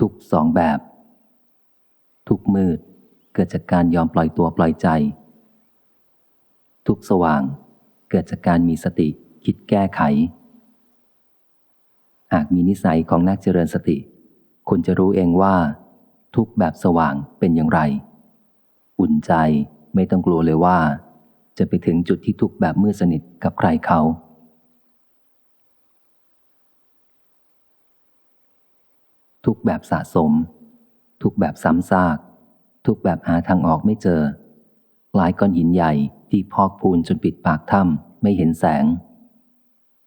ทุกสองแบบ ทุกมืดเกิดจากการยอมปล่อยตัวปล่อยใจ ทุกสว่างเกิดจากการมีสติคิดแก้ไข หากมีนิสัยของนักเจริญสติ คุณจะรู้เองว่า ทุกแบบสว่างเป็นอย่างไร อุ่นใจไม่ต้องกลัวเลยว่า จะไปถึงจุดที่ทุกแบบมืดสนิทกับใครเขา ทุกแบบสะสม ทุกแบบซ้ำซาก ทุกแบบหาทางออกไม่เจอคล้ายก้อนหินใหญ่ที่พอกพูนจนปิดปากถ้ำไม่เห็นแสง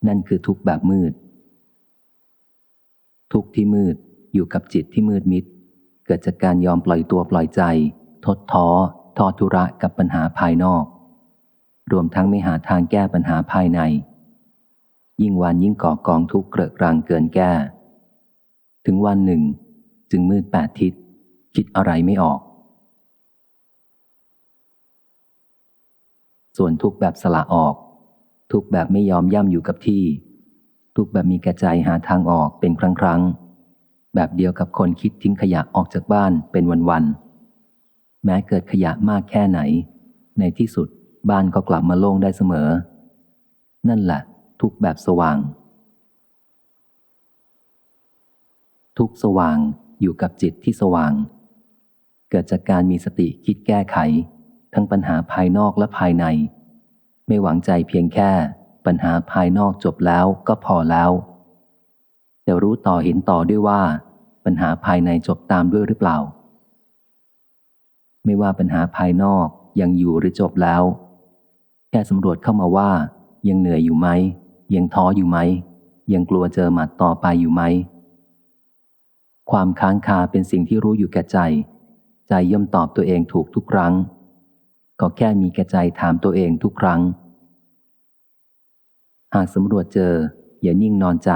นั่นคือทุกแบบมืด ทุกที่มืดอยู่กับจิตที่มืดมิด เกิดจากการยอมปล่อยตัวปล่อยใจ ทดท้อทอดทุระกับปัญหาภายนอก รวมทั้งไม่หาทางแก้ปัญหาภายใน ยิ่งวันยิ่งก่อกองทุกข์เกรอะกรังเกินแก้ ถึงวันหนึ่ง จึงมืดแปดทิศ คิดอะไรไม่ออก ส่วนทุกแบบสละออก ทุกแบบไม่ยอมย่ำอยู่กับที่ ทุกแบบมีกระจายหาทางออกเป็นครั้งครั้งแบบเดียวกับคนคิดทิ้งขยะออกจากบ้านเป็นวันๆ แม้เกิดขยะมากแค่ไหน ในที่สุดบ้านก็กลับมาโล่งได้เสมอ นั่นแหละทุกแบบสว่าง ทุกสว่างอยู่กับจิตที่สว่าง เกิดจากการมีสติคิดแก้ไข ทั้งปัญหาภายนอกและภายใน ไม่หวังใจเพียงแค่ปัญหาภายนอกจบแล้วก็พอแล้วแต่รู้ต่อเห็นต่อด้วยว่า ปัญหาภายในจบตามด้วยหรือเปล่า ไม่ว่าปัญหาภายนอกยังอยู่หรือจบแล้ว แค่สำรวจเข้ามาว่า ยังเหนื่อยอยู่ไหม ยังท้ออยู่ไหม ยังกลัวเจอหมัดต่อไปอยู่ไหม ความค้างคาเป็นสิ่งที่รู้อยู่แก่ใจ ใจย่อมตอบตัวเองถูกทุกครั้ง ก็แค่มีแก่ใจถามตัวเองทุกครั้ง หากสำรวจเจอ อย่านิ่งนอนใจ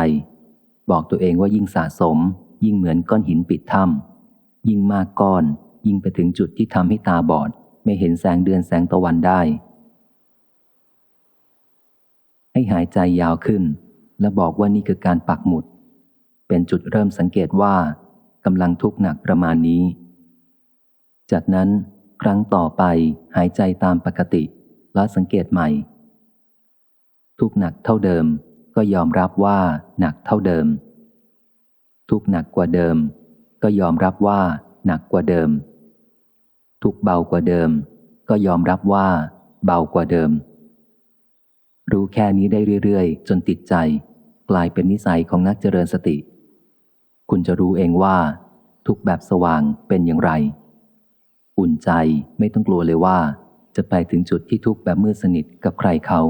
บอกตัวเองว่ายิ่งสะสม ยิ่งเหมือนก้อนหินปิดถ้ำยิ่งมากก้อน ยิ่งไปถึงจุดที่ทำให้ตาบอด ไม่เห็นแสงเดือนแสงตะวันได้ ให้หายใจยาวขึ้น และบอกว่านี่คือการปักหมุดเป็นจุดเริ่มสังเกตว่า กำลังทุกข์หนักประมาณนี้ จากนั้นครั้งต่อไปหายใจตามปกติแล้วสังเกตใหม่ ทุกข์หนักเท่าเดิมก็ยอมรับว่าหนักเท่าเดิม ทุกข์หนักกว่าเดิม ก็ยอมรับว่าหนักกว่าเดิม ทุกข์เบากว่าเดิม ก็ยอมรับว่าเบากว่าเดิม รู้แค่นี้ได้เรื่อยๆ จนติดใจ กลายเป็นนิสัยของนักเจริญสติ คุณจะรู้เองว่า ทุกแบบสว่างเป็นอย่างไร อุ่นใจไม่ต้องกลัวเลยว่า จะไปถึงจุดที่ทุกแบบมืดสนิทกับใครเขา